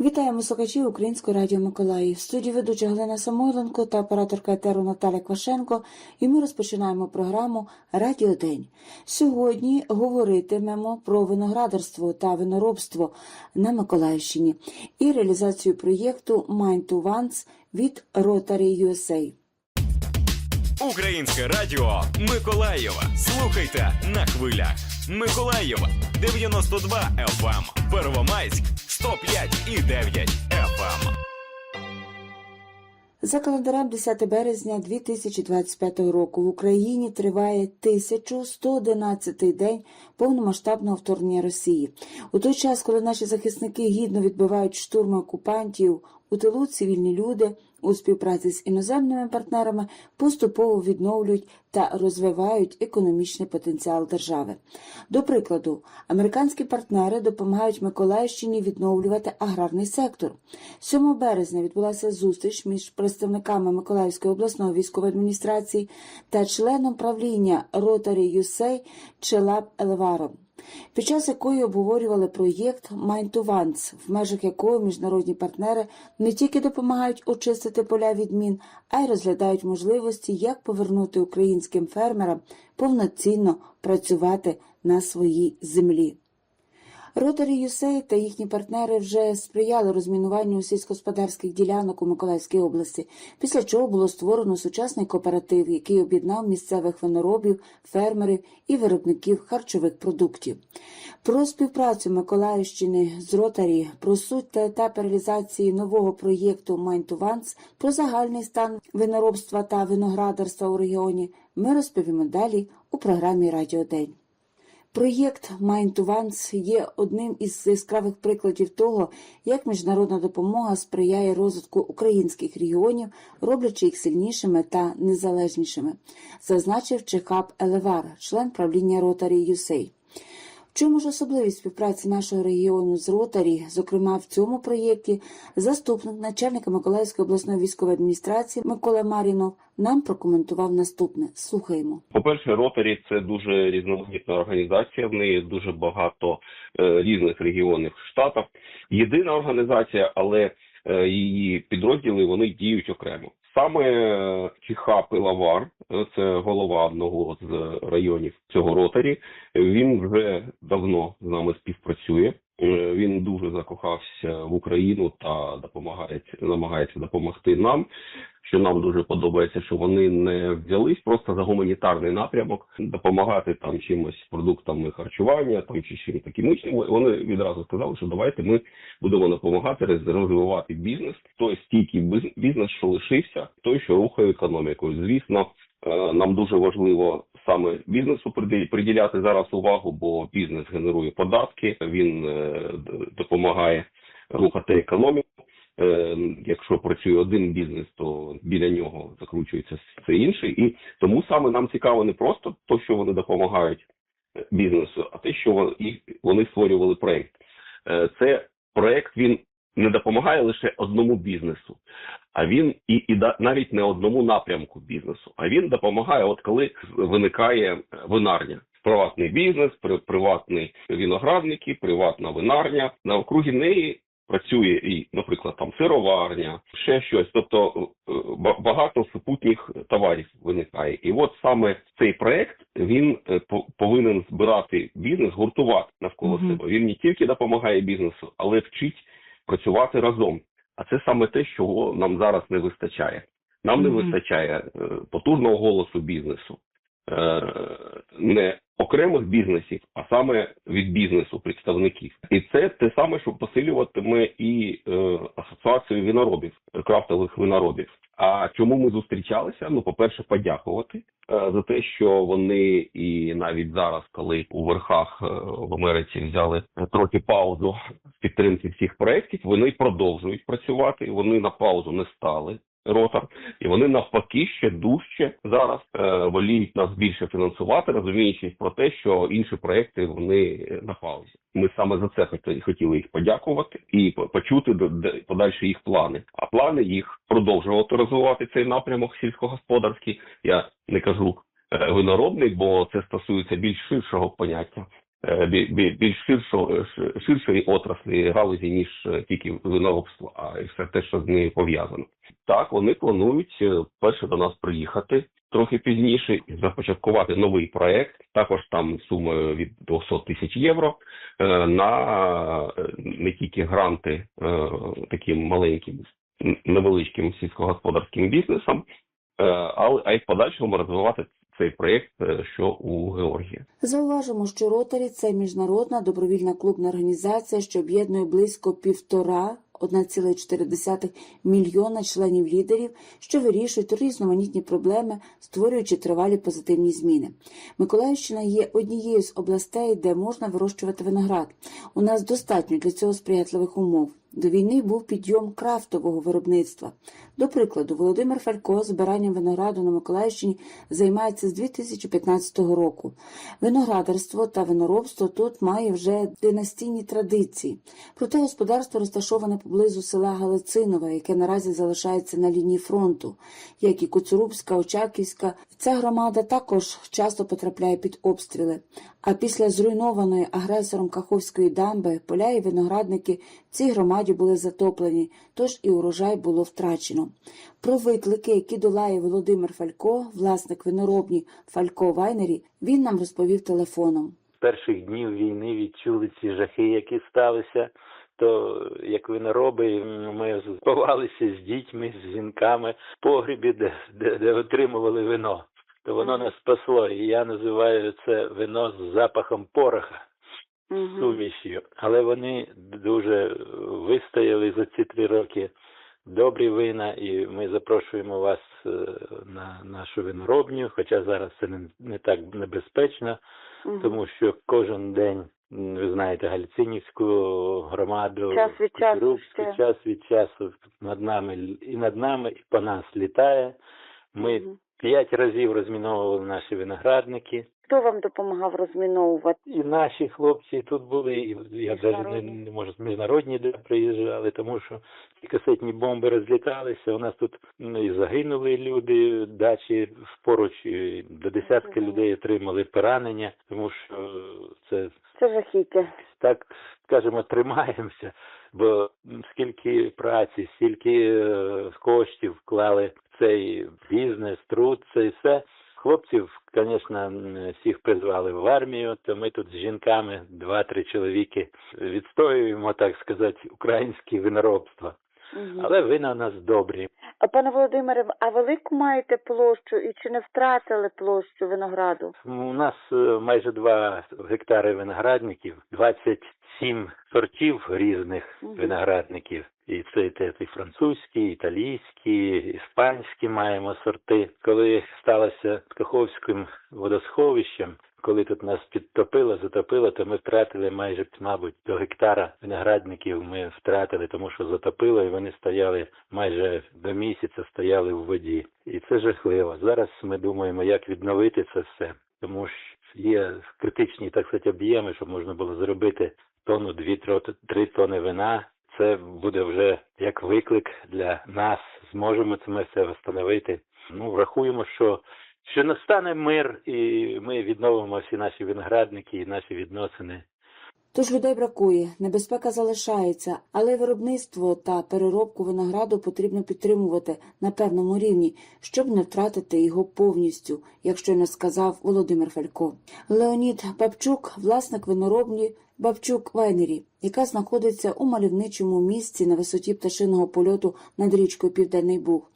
Вітаємо слухачів Української радіо Миколаїв. В студії ведуча Галина Самойленко та операторка етеру Наталя Квашенко. І ми розпочинаємо програму Радіо День. Сьогодні говоритимемо про виноградарство та виноробство на Миколаївщині і реалізацію проєкту Mind to Once від Rotary USA. Українське радіо Миколаєва. Слухайте на хвилях. Миколаєва 92 FM. Первомайськ 105 і 9 FM. За календарем 10 березня 2025 року в Україні триває 1111 день повномасштабного вторгнення Росії. У той час, коли наші захисники гідно відбивають штурми окупантів, у тилу цивільні люди у співпраці з іноземними партнерами поступово відновлюють та розвивають економічний потенціал держави. До прикладу, американські партнери допомагають Миколаївщині відновлювати аграрний сектор. 7 березня відбулася зустріч між представниками Миколаївської обласної військової адміністрації та членом правління Rotary USA Челаб Елеваром під час якої обговорювали проєкт Once, в межах якого міжнародні партнери не тільки допомагають очистити поля від мін, а й розглядають можливості, як повернути українським фермерам повноцінно працювати на своїй землі. Rotary USA та їхні партнери вже сприяли розмінуванню сільськогосподарських ділянок у Миколаївській області, після чого було створено сучасний кооператив, який об'єднав місцевих виноробів, фермерів і виробників харчових продуктів. Про співпрацю Миколаївщини з Rotary, про суть та етап реалізації нового проєкту Once, про загальний стан виноробства та виноградарства у регіоні ми розповімо далі у програмі Радіо День. Проєкт Mind to Once є одним із яскравих прикладів того, як міжнародна допомога сприяє розвитку українських регіонів, роблячи їх сильнішими та незалежнішими, зазначив Чехап Елевар, член правління Rotary USA. Чому ж особливість співпраці нашого регіону з Ротарі, зокрема в цьому проєкті, заступник начальника Миколаївської обласної військової адміністрації Микола Марінов нам прокоментував наступне. Слухаємо. По-перше, Ротарі це дуже різноманітна організація. В неї дуже багато е, різних регіонів штатів. Єдина організація, але е, її підрозділи вони діють окремо. Саме Чіха Пилавар, е, це голова одного з районів цього ротарі. Він вже давно з нами співпрацює. Е, Він дуже закохався в Україну та допомагає намагається допомогти нам. Що нам дуже подобається, що вони не взялись просто за гуманітарний напрямок, допомагати там чимось продуктами харчування, там чи чим таким іншим. Вони відразу сказали, що давайте ми будемо допомагати розвивати бізнес. Той биз- бізнес, що лишився, той, що рухає економікою. Звісно, е, нам дуже важливо саме бізнесу приді- приділяти зараз увагу, бо бізнес генерує податки, він е, допомагає рухати економіку. Е, Якщо працює один бізнес, то біля нього закручується все інший, і тому саме нам цікаво не просто те, що вони допомагають е, бізнесу, а те, що вони, створювали проект. Це проект він не допомагає лише одному бізнесу, а він і, і да- навіть не одному напрямку бізнесу. А він допомагає, от коли виникає е, винарня. Приватний бізнес, при- приватні виноградники, приватна винарня. На округі неї працює і, наприклад, там сироварня, ще щось. Тобто е, багато супутніх товарів виникає. І от саме цей проект він е, по- повинен збирати бізнес, гуртувати навколо Мгм. себе. Він не тільки допомагає бізнесу, але вчить працювати разом. А це саме те, чого нам зараз не вистачає. Нам не вистачає е, потужного голосу бізнесу, е, не окремих бізнесів, а саме від бізнесу представників. І це те саме, що посилюватиме і е, асоціацію виноробів, е, крафтових виноробів. А чому ми зустрічалися? Ну, по-перше, подякувати е, за те, що вони і навіть зараз, коли у верхах е, в Америці взяли трохи паузу з підтримки всіх проєктів, вони продовжують працювати. Вони на паузу не стали. Ротор, і вони навпаки ще дужче зараз е, воліють нас більше фінансувати, розуміючи про те, що інші проекти вони на паузі. Ми саме за це хотіли їх подякувати і по- почути подальші їх плани. А плани їх продовжувати розвивати цей напрямок сільськогосподарський. Я не кажу е, виноробний, бо це стосується більш ширшого поняття. Е, бі- бі- більш ширшо, ширшої отраслі галузі, ніж е, тільки виноробство, а й все те, що з нею пов'язано. Так, вони планують е, перше до нас приїхати трохи пізніше і започаткувати новий проект, також там сумою від 200 тисяч євро е, на е, не тільки гранти е, таким маленьким невеличким сільськогосподарським бізнесом, е, але а й в подальшому розвивати цей проєкт, е, що у Георгії. Зауважимо, що Ротарі це міжнародна добровільна клубна організація, що об'єднує близько півтора 1,4 мільйона членів лідерів, що вирішують різноманітні проблеми, створюючи тривалі позитивні зміни. Миколаївщина є однією з областей, де можна вирощувати виноград. У нас достатньо для цього сприятливих умов. До війни був підйом крафтового виробництва. До прикладу, Володимир Фалько збиранням винограду на Миколаївщині займається з 2015 року. Виноградарство та виноробство тут має вже династійні традиції. Проте господарство розташоване поблизу села Галицинове, яке наразі залишається на лінії фронту, як і Коцурубська, Очаківська. Ця громада також часто потрапляє під обстріли. А після зруйнованої агресором Каховської дамби поля і виноградники в цій громаді були затоплені, тож і урожай було втрачено. Про виклики, які долає Володимир Фалько, власник виноробні Фалько Вайнері, він нам розповів телефоном. перших днів війни відчули ці жахи, які сталися. То як винороби, ми збивалися з дітьми, з жінками в погрібі, де, де, де отримували вино. То воно нас спасло. І я називаю це вино з запахом пороха сумішю. Але вони дуже вистояли за ці три роки. Добрі вина, і ми запрошуємо вас е, на нашу виноробню, хоча зараз це не, не так небезпечно, тому що кожен день, ви знаєте, Гальцинівську громаду, Час від часу час від часу над нами і над нами, і по нас літає. Ми Мгм. п'ять разів розміновували наші виноградники. Хто вам допомагав розміновувати? І наші хлопці тут були, і я навіть не, не можу міжнародні де приїжджали, тому що ті касетні бомби розліталися. У нас тут ну, і загинули люди, дачі поруч, і до десятки людей отримали поранення, тому що це Це жахіття. так скажемо, тримаємося, бо скільки праці, стільки е, коштів вклали в цей бізнес, труд, це і все. Хлопців, звісно, всіх призвали в армію, то ми тут з жінками, два-три чоловіки, відстоюємо, так сказати, українське виноробство. Але вина у нас добрі. А пане Володимире, а велику маєте площу і чи не втратили площу винограду? У нас е, майже 2 гектари виноградників, 27 сортів різних Мгм. виноградників. І це, це, і французькі, і італійські, і іспанські маємо сорти. Коли сталося Каховським водосховищем, коли тут нас підтопило, затопило, то ми втратили майже, мабуть, до гектара виноградників ми втратили, тому що затопило, і вони стояли майже до місяця стояли в воді. І це жахливо. Зараз ми думаємо, як відновити це все, тому що є критичні так сказати, об'єми, щоб можна було зробити тонну, дві, три тони вина. Це буде вже як виклик для нас. Зможемо це ми все встановити. Ну, врахуємо, що що настане мир, і ми відновимо всі наші виноградники і наші відносини. Тож людей бракує, небезпека залишається, але виробництво та переробку винограду потрібно підтримувати на певному рівні, щоб не втратити його повністю, як щойно сказав Володимир Фалько. Леонід Бабчук, власник виноробні Бабчук Вайнері, яка знаходиться у мальовничому місці на висоті пташиного польоту над річкою Південний Буг.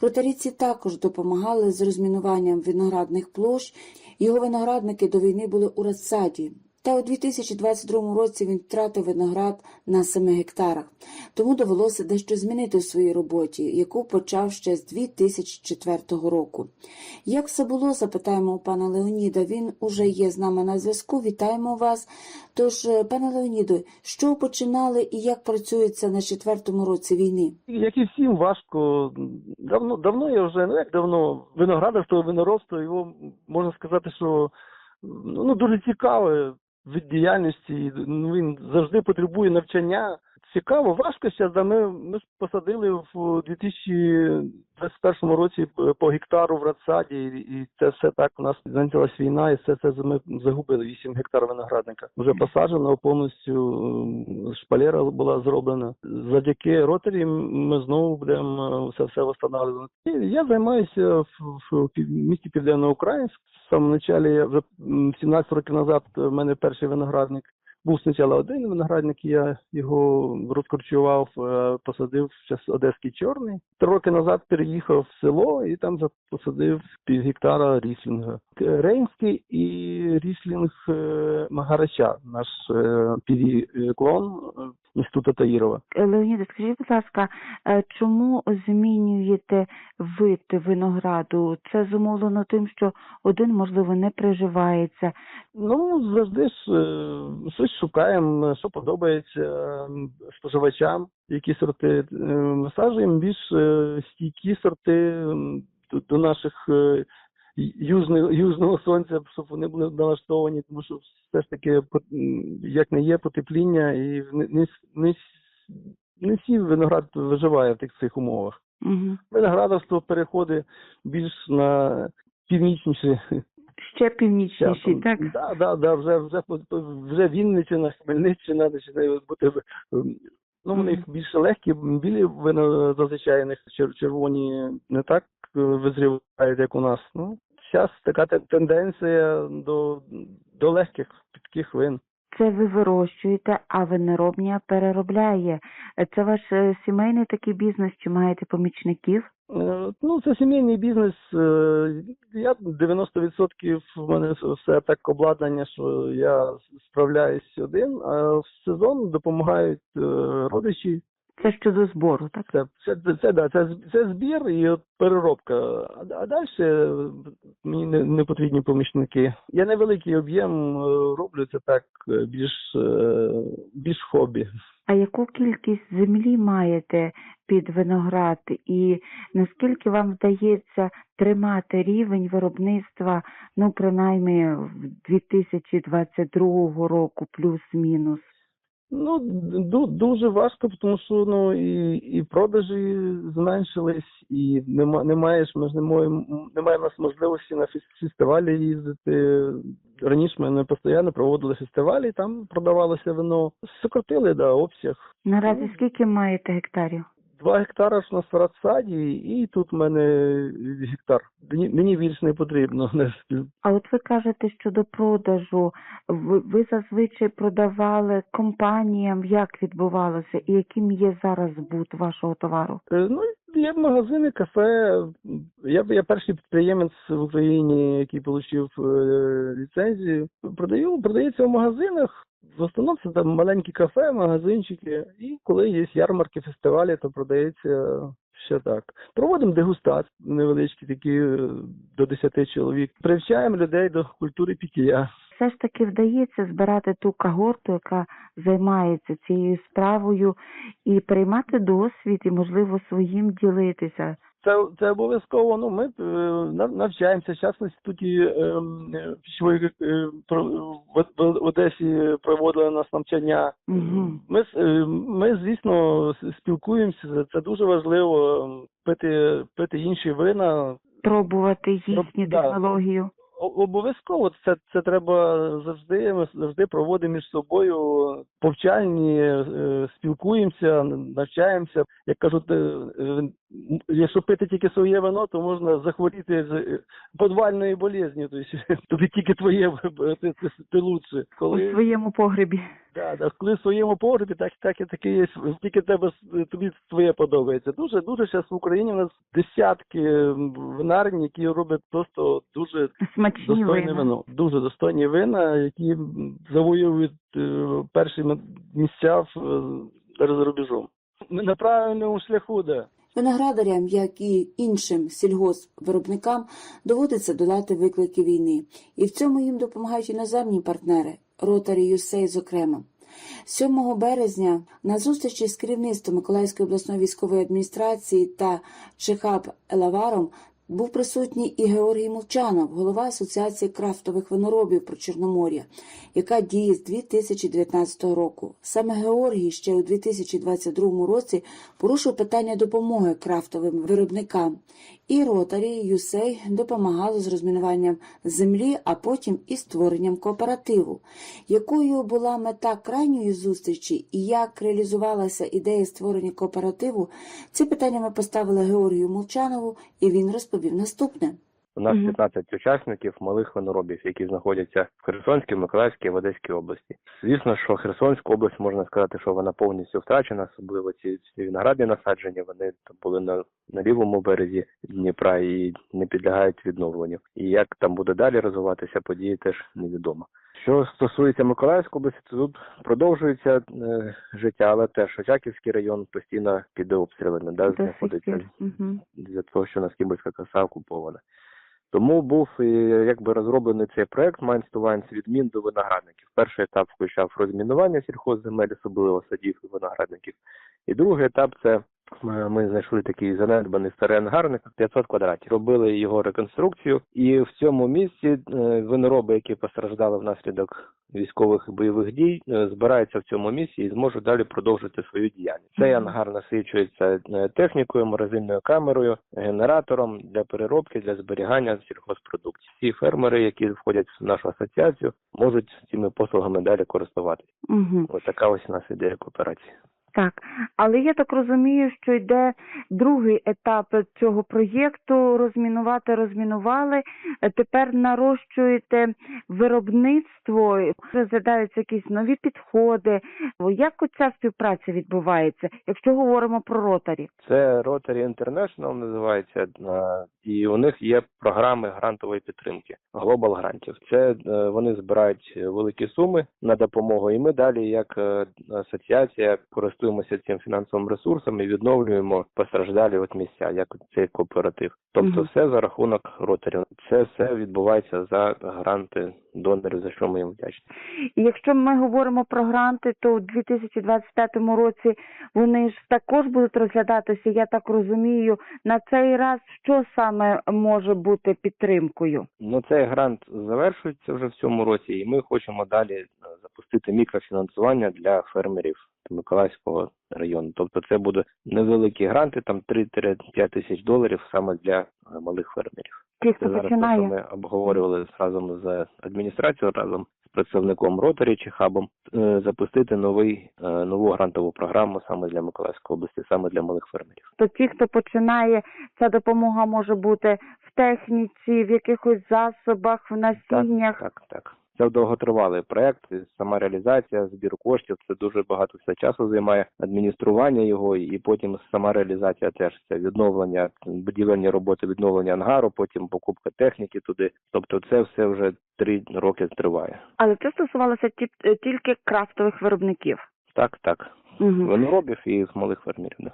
Ротарійці також допомагали з розмінуванням виноградних площ. Його виноградники до війни були у розсаді. Та у 2022 році він втратив виноград на 7 гектарах, тому довелося дещо змінити в своїй роботі, яку почав ще з 2004 року. Як все було, запитаємо у пана Леоніда. Він уже є з нами на зв'язку. Вітаємо вас. Тож, е, пане Леоніду, що починали і як працюється на четвертому році війни? Як і всім, важко. Давно, давно я вже, ну як давно, виноградарство, виноробство, його можна сказати, що ну, дуже цікаве від діяльності. Він завжди потребує навчання. Цікаво, важко зараз. Да, ми, ми посадили в 2021 році по гектару в Радсаді, і, і це все так у нас почалась війна, і все це ми загубили 8 гектар виноградника. Вже посаджено повністю шпалера була зроблена. Завдяки ротарі ми знову будемо е, це все встановлювати. Я займаюся в, в пів- місті Південноукраїнськ. В самому началі я вже м, 17 років назад в мене перший виноградник. Був спочатку один виноградник, я його розкорчував, е, посадив зараз одеський чорний. Три роки назад переїхав в село і там посадив пів гектара ріслінга. Рейнський і ріслінг е, Магарача, наш е, піві-клон е, інституту Таїрова. Леоніда, скажіть, будь ласка, е, чому змінюєте вид винограду? Це зумовлено тим, що один, можливо, не приживається. Ну, завжди е, щось шукаємо, що подобається е, споживачам, які сорти е, висаджуємо більш е, стійкі сорти до, наших е, южного, южного сонця, щоб вони були налаштовані, тому що все ж таки як не є потепління, і не, не, не, всі виноград виживає в тих цих умовах. Угу. Виноградарство переходить більш на північніші Ще північніші, Часом. так? Да, да, да, вже, вже, вже Вінниччина, Хмельниччина починають бути, ну, вони Мгм. більше легкі, білі вина зазвичай, них червоні не так е, визрівають, як у нас. Ну, зараз така те- тенденція до, до легких, підких вин. Це ви вирощуєте, а виноробня переробляє. Це ваш е, сімейний такий бізнес, чи маєте помічників? Е, Ну, це сімейний бізнес. е, Я 90% в мене все так обладнання, що я справляюсь один, а в сезон допомагають родичі. Це щодо збору, так? Це, це, це, це, да, це, це збір і переробка. А, а далі мені не, не потрібні помічники. Я невеликий об'єм е, роблю це так е, більш, е, більш хобі. А яку кількість землі маєте під виноград, і наскільки вам вдається тримати рівень виробництва, ну принаймні в 2022 року, плюс-мінус? Ну, ду, дуже важко, тому що ну і, і продажі зменшились, і нема, немає ж ми немає в нас можливості на фес- фестивалі їздити. Раніше ми постійно проводили фестивалі, там продавалося вино. Сократили да, обсяг. Наразі скільки маєте гектарів? Два гектара ж на Саратсаді, і тут в мене гектар. Мені, мені більше не потрібно. А от ви кажете щодо продажу, ви, ви зазвичай продавали компаніям, як відбувалося, і яким є зараз збут вашого товару? Е, Ну, є магазини, кафе. Я, я перший підприємець в Україні, який отримав е, ліцензію. Продаю, продається в магазинах. В основному це там маленькі кафе, магазинчики. І коли є ярмарки, фестивалі, то продається ще так. Проводимо дегустації невеличкі, такі е, до 10 чоловік. Привчаємо людей до культури пиття. Все ж таки вдається збирати ту когорту, яка займається цією справою, і приймати досвід, і можливо своїм ділитися. Це, це обов'язково. Ну, ми е, навчаємося. Зараз в інституті е, е, е, в, в Одесі проводили нас навчання. Ми, с- е, ми, звісно, спілкуємося. Це дуже важливо пити, пити інші вина. Пробувати їхню да. технологію. Обов'язково це, це треба завжди. Ми завжди проводимо між собою повчальні, спілкуємося, навчаємося. Як кажуть, якщо пити тільки своє вино, то можна захворіти з е, подвальною болезнью. Тобто тобі тільки твоє ти, ти, ти лучше. У своєму погребі. Да, да, коли в своєму погребі, так, так і таке є, тільки тебе с- тобі своє подобається. Дуже дуже зараз в Україні у нас десятки винарень, які роблять просто дуже Смачні достойне вина. вино. Дуже достойні вина, які завоюють е, перші місця в, е, за рубежом. Ми на правильному шляху, да. Виноградарям, як і іншим сільгоспвиробникам, доводиться долати виклики війни, і в цьому їм допомагають іноземні партнери Rotary USA, зокрема. 7 березня на зустрічі з керівництвом Миколаївської обласної військової адміністрації та Чехаб Елаваром Був присутній і Георгій Мовчанов, голова Асоціації крафтових виноробів про Чорномор'я, яка діє з 2019 року. Саме Георгій ще у 2022 році порушив питання допомоги крафтовим виробникам, і Ротарі Юсей допомагало з розмінуванням землі, а потім і створенням кооперативу. Якою була мета крайньої зустрічі і як реалізувалася ідея створення кооперативу, ці питання ми поставили Георгію Молчанову, і він розповів наступне. У нас Мгм. 15 учасників малих виноробів, які знаходяться в Херсонській, Миколаївській в Одеській області. Звісно, що Херсонська область можна сказати, що вона повністю втрачена, особливо ці, ці виноградні насадження. Вони там були на, на лівому березі Дніпра і не підлягають відновленню. І як там буде далі розвиватися події, теж невідомо. Що стосується Миколаївської області, то тут продовжується е, життя, але теж Очаківський район постійно під обстрілами, да, знаходиться для того, що Наскібольська коса окупована. Тому був якби розроблений цей проект Minds to Wines від мін до виноградників. Перший етап включав розмінування сільхозземель, особливо садів і виноградників. І другий етап це ми, знайшли такий занедбаний старий ангарник 500 квадратів. Робили його реконструкцію, і в цьому місці е, винороби, які постраждали внаслідок військових бойових дій, е, збираються в цьому місці і зможуть далі продовжити свою діяльність. Цей ангар насичується е, технікою, морозильною камерою, генератором для переробки, для зберігання сільхозпродукції. Всі фермери, які входять в нашу асоціацію, можуть цими послугами далі користуватися. Угу. Ось така ось у нас ідея кооперації. Так, але я так розумію, що йде другий етап цього проєкту. Розмінувати розмінували. Тепер нарощуєте виробництво, розглядаються якісь нові підходи. Як оця співпраця відбувається, якщо говоримо про ротарі? Це Rotary International називається, і у них є програми грантової підтримки, глобал грантів. Це е, вони збирають великі суми на допомогу, і ми далі, як е, асоціація, користуємося цим фінансовим ресурсом і відновлюємо постраждалі от місця, як цей кооператив. Тобто, все за рахунок Rotary. Це все відбувається за гранти донорів, за що ми їм вдячні. Якщо ми говоримо про гранти, то у 2025 році вони ж також будуть розглядатися. Я так розумію, на цей раз що саме може бути підтримкою? Ну, цей грант завершується вже в цьому році, і ми хочемо далі е, запустити мікрофінансування для фермерів Миколаївського району. Тобто це буде невеликі гранти, там 3-5 тисяч доларів саме для е, малих фермерів. Ті, Це хто зараз те, що ми обговорювали разом з адміністрацією, разом представником Ротарі чи хабом, е, запустити новий е, нову грантову програму саме для Миколаївської області, саме для малих фермерів. то ті, хто починає, ця допомога може бути в техніці, в якихось засобах, в насіннях. Так, так, так. Це довготривалий проект. Сама реалізація, збір коштів це дуже багато все часу займає адміністрування його, і потім сама реалізація теж це відновлення, будівельні роботи, відновлення ангару, потім покупка техніки туди. Тобто, це все вже три роки триває. Але це стосувалося ті- тільки крафтових виробників. Так, так. Угу. Виноробів і з малих фермерів. Да.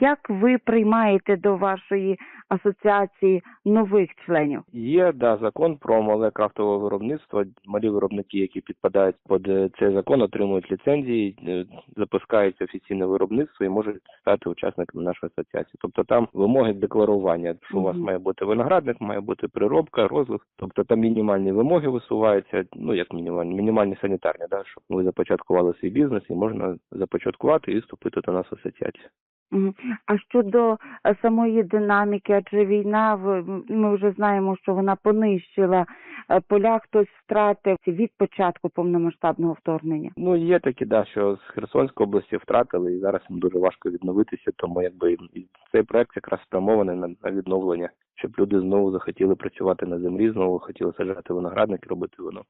Як ви приймаєте до вашої асоціації нових членів? Є да закон про мале крафтове виробництво. Малі виробники, які підпадають під е, цей закон, отримують ліцензії, е, запускається офіційне виробництво і можуть стати учасниками нашої асоціації. Тобто там вимоги декларування, що у вас має бути виноградник, має бути переробка, розлив. Тобто там мінімальні вимоги висуваються. Ну як мінімальні, мінімальні санітарні, да, щоб ви започаткували свій бізнес і можна започаткувати і вступити до нас в асоціацію. А щодо е, самої динаміки, адже війна, ми вже знаємо, що вона понищила е, поля, хтось втратив від початку повномасштабного вторгнення. Ну є такі, да, що з Херсонської області втратили, і зараз їм дуже важко відновитися. Тому якби і цей проект якраз спрямований на, відновлення, щоб люди знову захотіли працювати на землі, знову хотіли саджати виноградники, робити вино.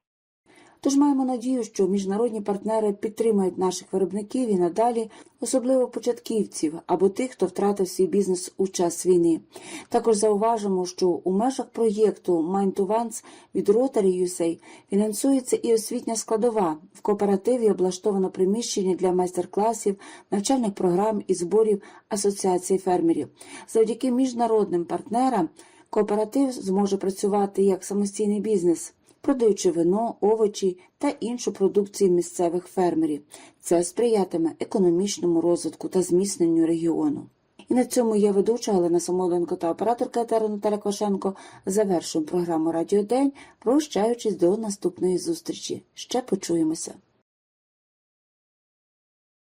Тож маємо надію, що міжнародні партнери підтримають наших виробників і надалі, особливо початківців або тих, хто втратив свій бізнес у час війни. Також зауважимо, що у межах проєкту Mind to Vans від Rotary USA фінансується і освітня складова. В кооперативі облаштовано приміщення для майстер-класів, навчальних програм і зборів асоціації фермерів. Завдяки міжнародним партнерам кооператив зможе працювати як самостійний бізнес продаючи вино, овочі та іншу продукцію місцевих фермерів. Це сприятиме економічному розвитку та зміцненню регіону. І на цьому я ведуча Галина Самоленко та операторка етеру Наталя Квашенко завершуємо програму Радіо День, прощаючись до наступної зустрічі. Ще почуємося.